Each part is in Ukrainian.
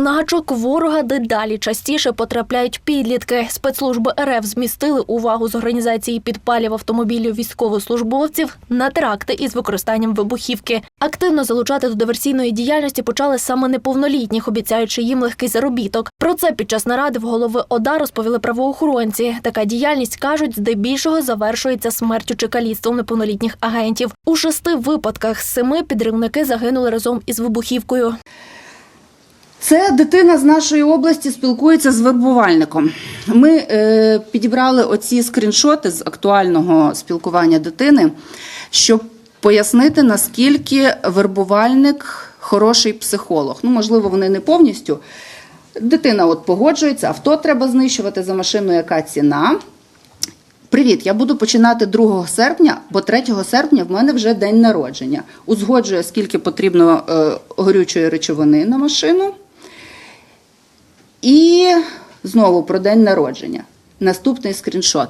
На гачок ворога дедалі частіше потрапляють підлітки. Спецслужби РФ змістили увагу з організації підпалів автомобілів військовослужбовців на теракти із використанням вибухівки. Активно залучати до диверсійної діяльності почали саме неповнолітніх, обіцяючи їм легкий заробіток. Про це під час наради в голови ОДА розповіли правоохоронці. Така діяльність кажуть, здебільшого завершується смертю чи каліцтвом неповнолітніх агентів. У шести випадках з семи підривники загинули разом із вибухівкою. Це дитина з нашої області спілкується з вербувальником. Ми е, підібрали оці скріншоти з актуального спілкування дитини, щоб пояснити, наскільки вербувальник хороший психолог. Ну, можливо, вони не повністю. Дитина от погоджується, авто треба знищувати за машину, яка ціна. Привіт, я буду починати 2 серпня, бо 3 серпня в мене вже день народження. Узгоджує, скільки потрібно е, горючої речовини на машину. І знову про день народження. Наступний скріншот.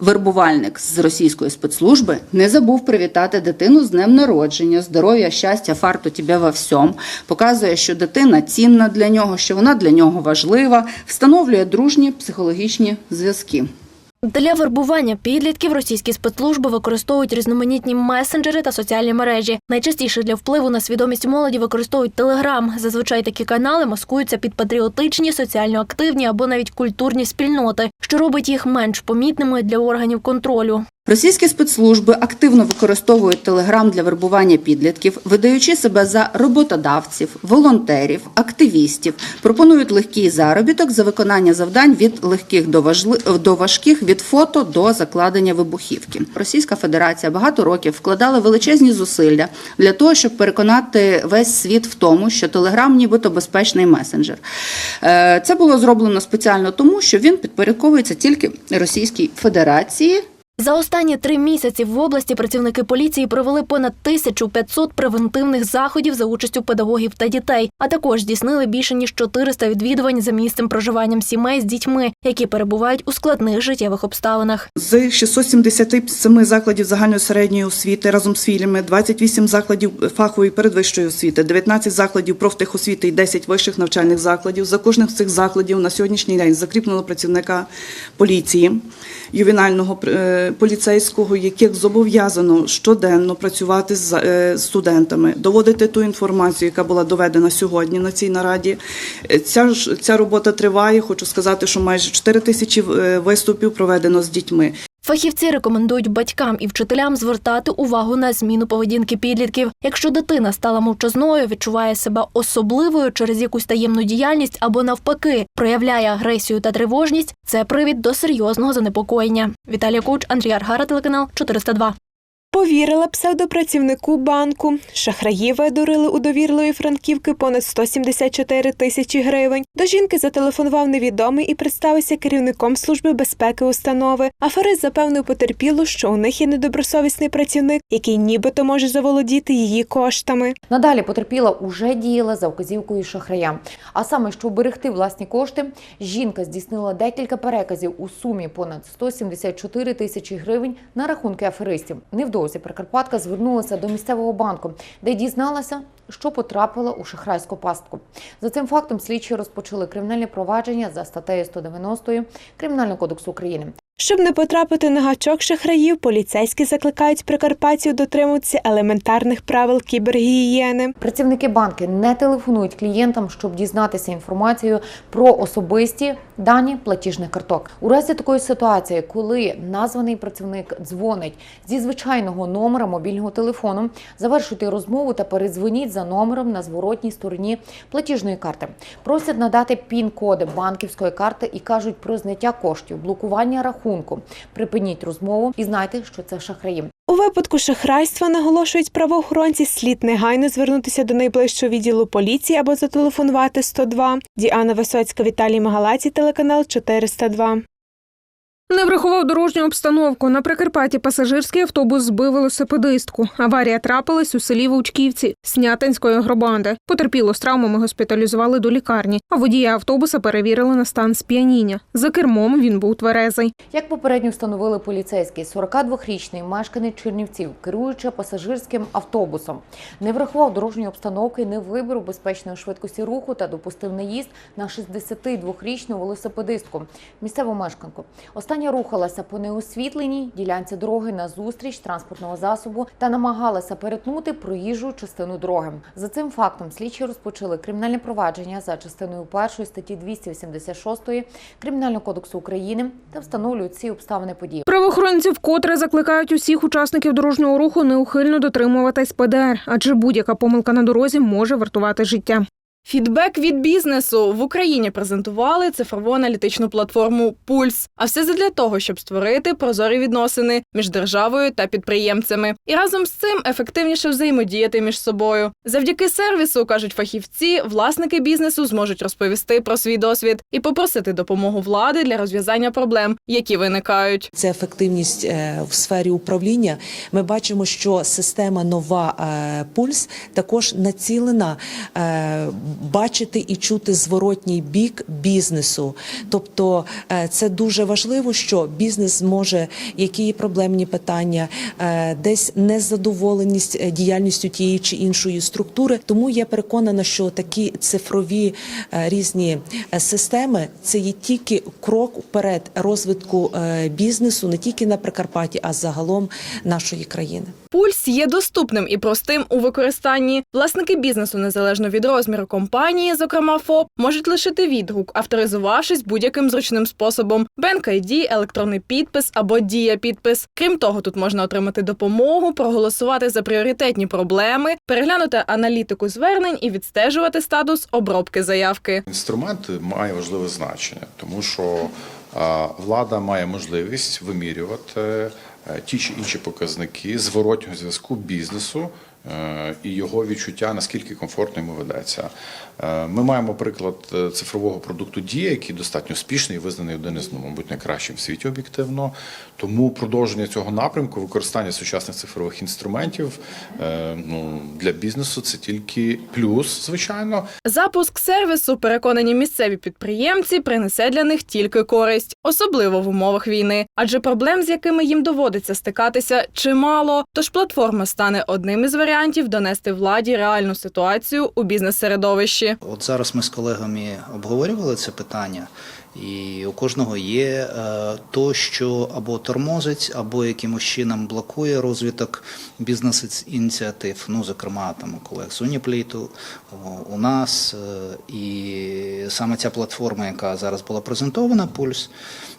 Вербувальник з російської спецслужби не забув привітати дитину з днем народження, здоров'я, щастя, фарту тебе во всьому. Показує, що дитина цінна для нього, що вона для нього важлива, встановлює дружні психологічні зв'язки. Для вербування підлітків російські спецслужби використовують різноманітні месенджери та соціальні мережі. Найчастіше для впливу на свідомість молоді використовують телеграм. Зазвичай такі канали маскуються під патріотичні, соціально активні або навіть культурні спільноти, що робить їх менш помітними для органів контролю. Російські спецслужби активно використовують телеграм для вербування підлітків, видаючи себе за роботодавців, волонтерів, активістів, пропонують легкий заробіток за виконання завдань від легких до, важли... до важких від фото до закладення вибухівки. Російська Федерація багато років вкладала величезні зусилля для того, щоб переконати весь світ в тому, що телеграм нібито безпечний месенджер. Е, Це було зроблено спеціально тому, що він підпорядковується тільки Російській Федерації. За останні три місяці в області працівники поліції провели понад 1500 превентивних заходів за участю педагогів та дітей, а також здійснили більше ніж 400 відвідувань за місцем проживанням сімей з дітьми, які перебувають у складних життєвих обставинах. З 677 закладів загальної середньої освіти разом з філіями, 28 закладів фахової передвищої освіти, 19 закладів профтехосвіти і 10 вищих навчальних закладів. За кожним з цих закладів на сьогоднішній день закріплено працівника поліції, ювенального е, поліцейського, яких зобов'язано щоденно працювати з е, студентами, доводити ту інформацію, яка була доведена сьогодні на цій нараді. Е, Ця ця робота триває. Хочу сказати, що майже 4 тисячі е, виступів проведено з дітьми. Фахівці рекомендують батькам і вчителям звертати увагу на зміну поведінки підлітків. Якщо дитина стала мовчазною, відчуває себе особливою через якусь таємну діяльність або навпаки проявляє агресію та тривожність, це привід до серйозного занепокоєння. Віталія Куч, Андрій Аргара, телеканал 402. Повірила псевдопрацівнику банку. Шахраї видурили у довірливої франківки понад 174 тисячі гривень. До жінки зателефонував невідомий і представився керівником служби безпеки установи. Аферист запевнив потерпілу, що у них є недобросовісний працівник, який нібито може заволодіти її коштами. Надалі потерпіла уже діяла за вказівкою шахрая. А саме, щоб берегти власні кошти, жінка здійснила декілька переказів у сумі понад 174 тисячі гривень на рахунки аферистів. Невдовзі Прикарпатка звернулася до місцевого банку, де дізналася, що потрапила у шахрайську пастку. За цим фактом слідчі розпочали кримінальне провадження за статтею 190 Кримінального кодексу України. Щоб не потрапити на гачок шахраїв, поліцейські закликають прикарпатців дотримуватися елементарних правил кібергігієни. Працівники банки не телефонують клієнтам, щоб дізнатися інформацію про особисті дані платіжних карток. У разі такої ситуації, коли названий працівник дзвонить зі звичайного номера мобільного телефону, завершуйте розмову та передзвоніть за номером на зворотній стороні платіжної карти. Просять надати пін-коди банківської карти і кажуть про зняття коштів, блокування рахунку. Припиніть розмову і знайте, що це шахраї. У випадку шахрайства наголошують правоохоронці, слід негайно звернутися до найближчого відділу поліції або зателефонувати 102. Діана Висоцька, Віталій Магалаці, телеканал 402. Не врахував дорожню обстановку. На Прикарпатті пасажирський автобус збив велосипедистку. Аварія трапилась у селі Вовчківці Снятинської громади. Потерпіло з травмами госпіталізували до лікарні, а водія автобуса перевірили на стан сп'яніння. За кермом він був тверезий. Як попередньо встановили поліцейський, 42-річний мешканець Чернівців, керуючи пасажирським автобусом, не врахував дорожньої обстановки, не вибору безпечної швидкості руху та допустив наїзд на 62-річну велосипедистку, місцеву мешканку. Остання рухалася по неосвітленій ділянці дороги на зустріч транспортного засобу та намагалася перетнути проїжджу частину дороги. За цим фактом слідчі розпочали кримінальне провадження за частиною першої статті 286 Кримінального кодексу України та встановлюють ці обставини події. Правоохоронці вкотре закликають усіх учасників дорожнього руху неухильно дотримуватись ПДР, адже будь-яка помилка на дорозі може вартувати життя. Фідбек від бізнесу в Україні презентували цифрову аналітичну платформу Пульс. А все задля того, щоб створити прозорі відносини між державою та підприємцями, і разом з цим ефективніше взаємодіяти між собою. Завдяки сервісу кажуть фахівці, власники бізнесу зможуть розповісти про свій досвід і попросити допомогу влади для розв'язання проблем, які виникають. Це ефективність е, в сфері управління. Ми бачимо, що система нова е, пульс також націлена е, бачити і чути зворотній бік бізнесу. Тобто е, це дуже важливо, що бізнес може, які є проблемні питання, е, десь незадоволеність е, діяльністю тієї чи іншої структури. Тому я переконана, що такі цифрові різні системи це є тільки крок вперед розвитку бізнесу не тільки на Прикарпатті, а загалом нашої країни. Пульс є доступним і простим у використанні. Власники бізнесу, незалежно від розміру компанії, зокрема ФОП, можуть лишити відгук, авторизувавшись будь-яким зручним способом: Bank ID, електронний підпис або дія підпис. Крім того, тут можна отримати допомогу, проголосувати за пріоритетні проблеми, переглянути аналітику звернень і відстежувати статус обробки заявки. Інструмент має важливе значення, тому що влада має можливість вимірювати ті чи інші показники зворотнього зв'язку бізнесу е, і його відчуття, наскільки комфортно йому ведеться. Е, Ми маємо приклад е, цифрового продукту Дія, який достатньо успішний і визнаний один із, ну, мабуть, найкращим в світі об'єктивно. Тому продовження цього напрямку, використання сучасних цифрових інструментів е, ну, для бізнесу це тільки плюс, звичайно. Запуск сервісу, переконані місцеві підприємці, принесе для них тільки користь, особливо в умовах війни, адже проблем, з якими їм доводиться стикатися, чимало. Тож платформа стане одним із варіантів донести владі реальну ситуацію у бізнес-середовищі. От зараз ми з колегами обговорювали це питання, і у кожного є е, то, що або тормозить, або якимось чином блокує розвиток бізнес-ініціатив. Ну, зокрема, там у колег з Уніпліту, у нас. е, І саме ця платформа, яка зараз була презентована, Пульс,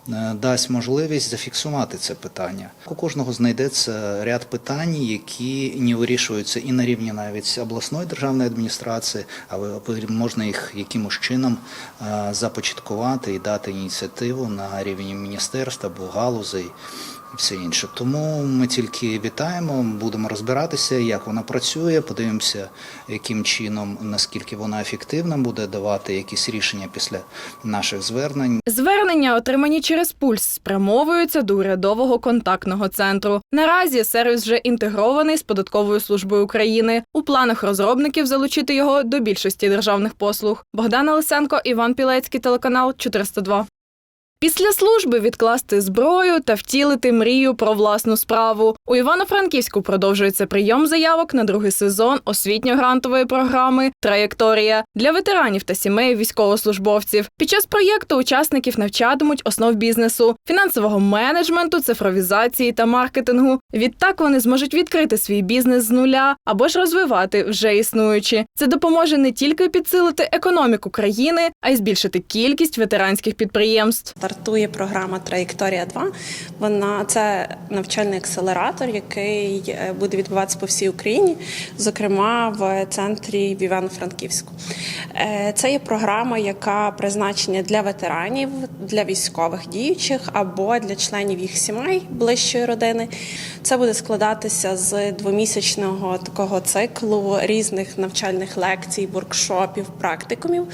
е, дасть можливість зафіксувати це питання. У кожного знайдеться ряд питань, які не вирішуються і на рівні навіть обласної державної адміністрації, але можна їх якимось чином започаткувати і дати ініціативу на рівні міністерства або галузей. Все інше. Тому ми тільки вітаємо, будемо розбиратися, як вона працює, подивимося, яким чином, наскільки вона ефективна буде давати якісь рішення після наших звернень. Звернення, отримані через пульс, спрямовуються до урядового контактного центру. Наразі сервіс вже інтегрований з податковою службою України. У планах розробників залучити його до більшості державних послуг. Богдана Лисенко, Іван Пілецький, телеканал 402. Після служби відкласти зброю та втілити мрію про власну справу. У Івано-Франківську продовжується прийом заявок на другий сезон освітньо-грантової програми Траєкторія для ветеранів та сімей військовослужбовців. Під час проєкту учасників навчатимуть основ бізнесу, фінансового менеджменту, цифровізації та маркетингу. Відтак вони зможуть відкрити свій бізнес з нуля або ж розвивати вже існуючі. Це допоможе не тільки підсилити економіку країни, а й збільшити кількість ветеранських підприємств. Стартує програма Траєкторія 2 Вона це навчальний акселератор, який е, буде відбуватися по всій Україні, зокрема в центрі в Івано-Франківську. Е, Це є програма, яка призначена для ветеранів, для військових діючих або для членів їх сімей ближчої родини. Це буде складатися з двомісячного такого циклу різних навчальних лекцій, воркшопів, практикумів.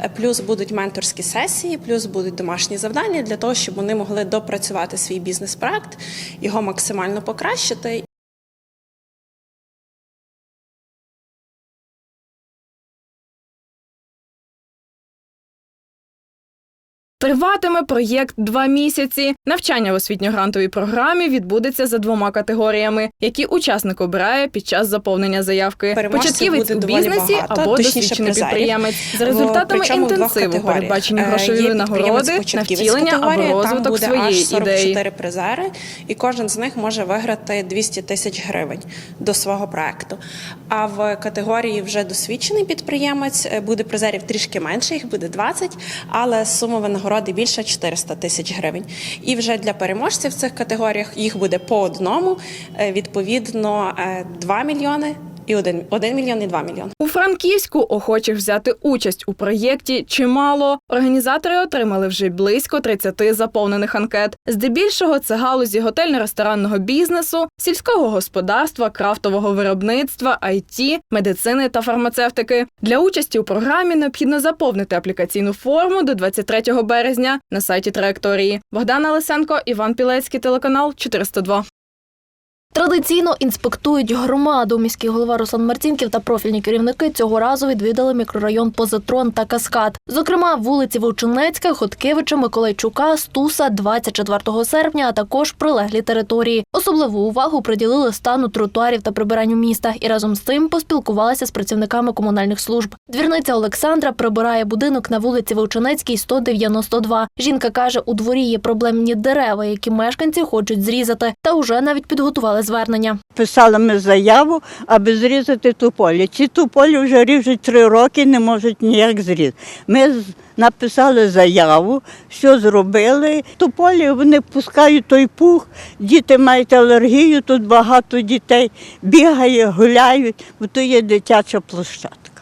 Е, Плюс будуть менторські сесії, плюс будуть домашні завдання. Завдання для того, щоб вони могли допрацювати свій бізнес-проект, його максимально покращити Триватиме проєкт два місяці. Навчання в освітньо-грантовій програмі відбудеться за двома категоріями, які учасник обирає під час заповнення заявки: Переможців початківець у бізнесі багато, або досвідчений підприємець. За результатами Причому інтенсиву передбачені Е, грошові є винагороди на втілення або категорія, там розвиток буде своєї аж 44 ідеї. призери, і кожен з них може виграти 200 тисяч гривень до свого проекту. А в категорії вже досвідчений підприємець е, буде призерів трішки менше, їх буде 20, але сума винагороди більше 400 тисяч гривень. І вже для переможців в цих категоріях їх буде по одному, е, відповідно, е, 2 мільйони і 1, 1 мільйон і 2 мільйони. У Франківську охочих взяти участь у проєкті чимало. Організатори отримали вже близько 30 заповнених анкет. Здебільшого це галузі готельно-ресторанного бізнесу, сільського господарства, крафтового виробництва, IT, медицини та фармацевтики. Для участі у програмі необхідно заповнити аплікаційну форму до 23 березня на сайті траєкторії. Богдана Лисенко, Іван Пілецький, телеканал 402. Традиційно інспектують громаду. Міський голова Руслан Марцінків та профільні керівники цього разу відвідали мікрорайон Позитрон та Каскад. Зокрема, вулиці Вовчинецька, Хоткевича, Миколайчука, Стуса 24 серпня, а також прилеглі території. Особливу увагу приділили стану тротуарів та прибиранню міста і разом з тим поспілкувалися з працівниками комунальних служб. Двірниця Олександра прибирає будинок на вулиці Вовчинецькій, 192. Жінка каже, у дворі є проблемні дерева, які мешканці хочуть зрізати, та уже навіть підготували звернення. Писали ми заяву, аби зрізати ту полі. Ці ту полі вже ріжуть три роки, не можуть ніяк зрізати. Ми написали заяву, все зробили. Туполі вони пускають той пух, діти мають алергію, тут багато дітей бігає, гуляють, бо то є дитяча площадка.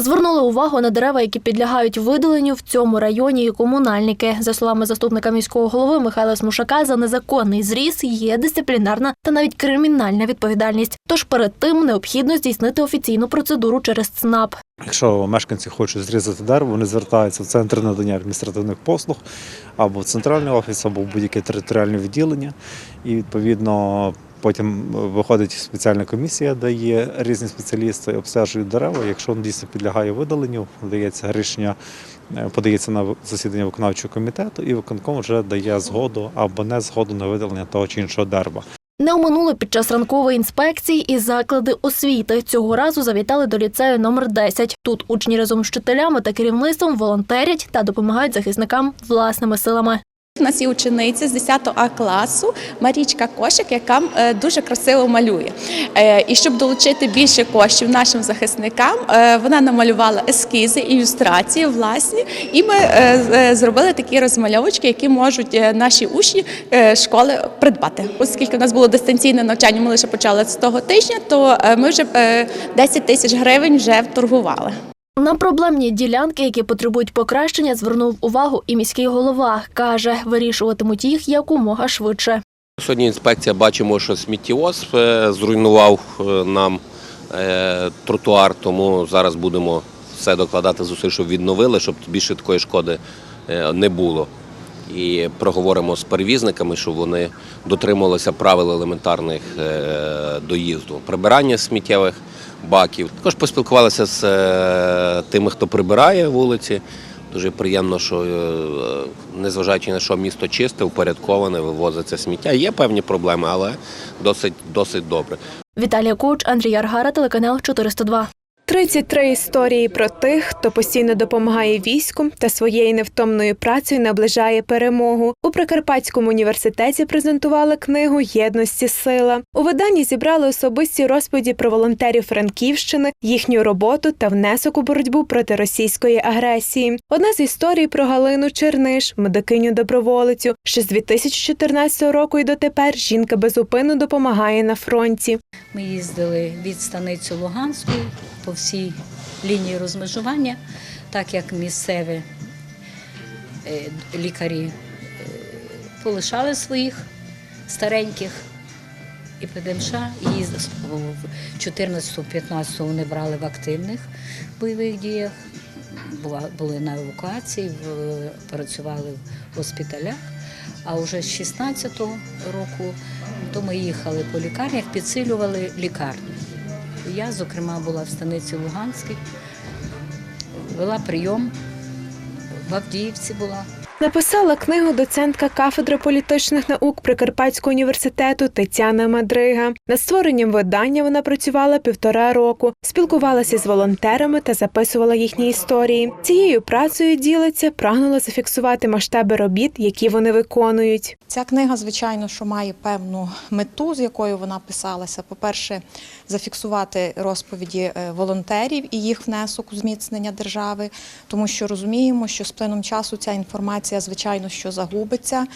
Звернули увагу на дерева, які підлягають видаленню в цьому районі і комунальники. За словами заступника міського голови Михайла Смушака, за незаконний зріз є дисциплінарна та навіть кримінальна відповідальність. Тож перед тим необхідно здійснити офіційну процедуру через ЦНАП. Якщо мешканці хочуть зрізати дерево, вони звертаються в центр надання адміністративних послуг або в центральний офіс, або в будь-яке територіальне відділення. І відповідно потім виходить спеціальна комісія, де є різні спеціалісти, обстежують дерева. Якщо він дійсно підлягає видаленню, дається рішення, е, подається на засідання виконавчого комітету, і виконком вже дає згоду або не згоду на видалення того чи іншого дерева. Не оминули під час ранкової інспекції і заклади освіти. Цього разу завітали до ліцею номер 10. Тут учні разом з вчителями та керівництвом волонтерять та допомагають захисникам власними силами. У нас є учениця з 10 А класу Марічка Кошик, яка е, дуже красиво малює. Е, І щоб долучити більше коштів нашим захисникам, е, вона намалювала ескізи, ілюстрації власні, і ми зробили такі розмальовочки, які можуть наші учні школи придбати. Оскільки в нас було дистанційне навчання, ми лише почали з того тижня, то ми вже е, 10 тисяч гривень вже вторгували. На проблемні ділянки, які потребують покращення, звернув увагу і міський голова. Каже, вирішуватимуть їх якомога швидше. Сьогодні інспекція бачимо, що сміттєвоз е, зруйнував е, нам е, тротуар, тому зараз будемо все докладати зусиль, щоб відновили, щоб більше такої шкоди не було. І проговоримо з перевізниками, щоб вони дотримувалися правил елементарних доїзду, прибирання сміттєвих баків. Також поспілкувалися з е, тими, хто прибирає вулиці. Дуже приємно, що е, незважаючи на що місто чисте, упорядковане, вивозиться сміття. Є певні проблеми, але досить досить добре. Віталія Коч, Андрій Аргара, телеканал 402. 33 історії про тих, хто постійно допомагає війську та своєю невтомною працею наближає перемогу. У Прикарпатському університеті презентували книгу Єдності сила. У виданні зібрали особисті розповіді про волонтерів Франківщини, їхню роботу та внесок у боротьбу проти російської агресії. Одна з історій про Галину Черниш, медикиню доброволицю. Ще з 2014 року і дотепер жінка безупинно допомагає на фронті. Ми їздили від станиці Луганської по всій лінії розмежування, так як місцеві е, лікарі е, полишали своїх стареньких і ПДМШ, і в 14-15 вони брали в активних бойових діях. були на евакуації, працювали в госпіталях. А вже з 16-го року то ми їхали по лікарнях, підсилювали лікарню. Я, зокрема, була в станиці Луганській, вела прийом, в Авдіївці була. Написала книгу доцентка кафедри політичних наук Прикарпатського університету Тетяна Мадрига. Над створенням видання вона працювала півтора року, спілкувалася з волонтерами та записувала їхні історії. Цією працею ділиться, прагнула зафіксувати масштаби робіт, які вони виконують. Ця книга, звичайно, що має певну мету, з якою вона писалася. По-перше, зафіксувати розповіді е, волонтерів і їх внесок у зміцнення держави, тому що розуміємо, що з плином часу ця інформація, звичайно, що загубиться.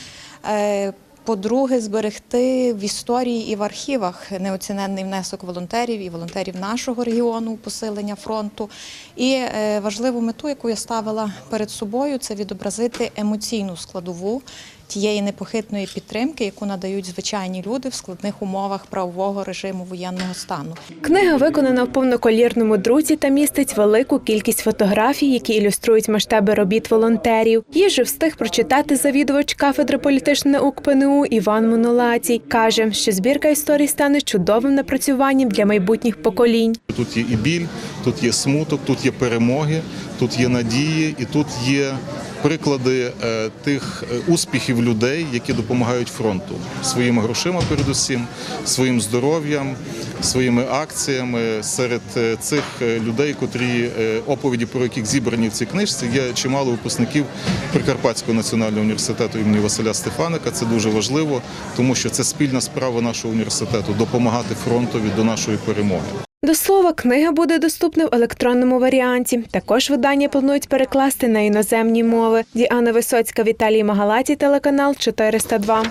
Е, По-друге, зберегти в історії і в архівах неоціненний внесок волонтерів і волонтерів нашого регіону посилення фронту. І е, важливу мету, яку я ставила перед собою, це відобразити емоційну складову тієї непохитної підтримки, яку надають звичайні люди в складних умовах правового режиму воєнного стану. Книга виконана в повноколірному друці та містить велику кількість фотографій, які ілюструють масштаби робіт волонтерів. Її же встиг прочитати завідувач кафедри політичних наук ПНУ Іван Монолацій. каже, що збірка історій стане чудовим напрацюванням для майбутніх поколінь. Тут є і біль, тут є смуток, тут є перемоги, тут є надії, і тут є приклади е, тих е, успіхів людей, які допомагають фронту своїми грошима, передусім, своїм здоров'ям, своїми акціями. Серед е, цих людей, котрі оповіді, про яких зібрані в цій книжці, є чимало випускників Прикарпатського національного університету імені Василя Стефаника. Це дуже важливо, тому що це спільна справа нашого університету допомагати фронтові до нашої перемоги. До слова, книга буде доступна в електронному варіанті. Також видання планують перекласти на іноземні мови. Діана Висоцька, Віталій Магалаті, телеканал 402.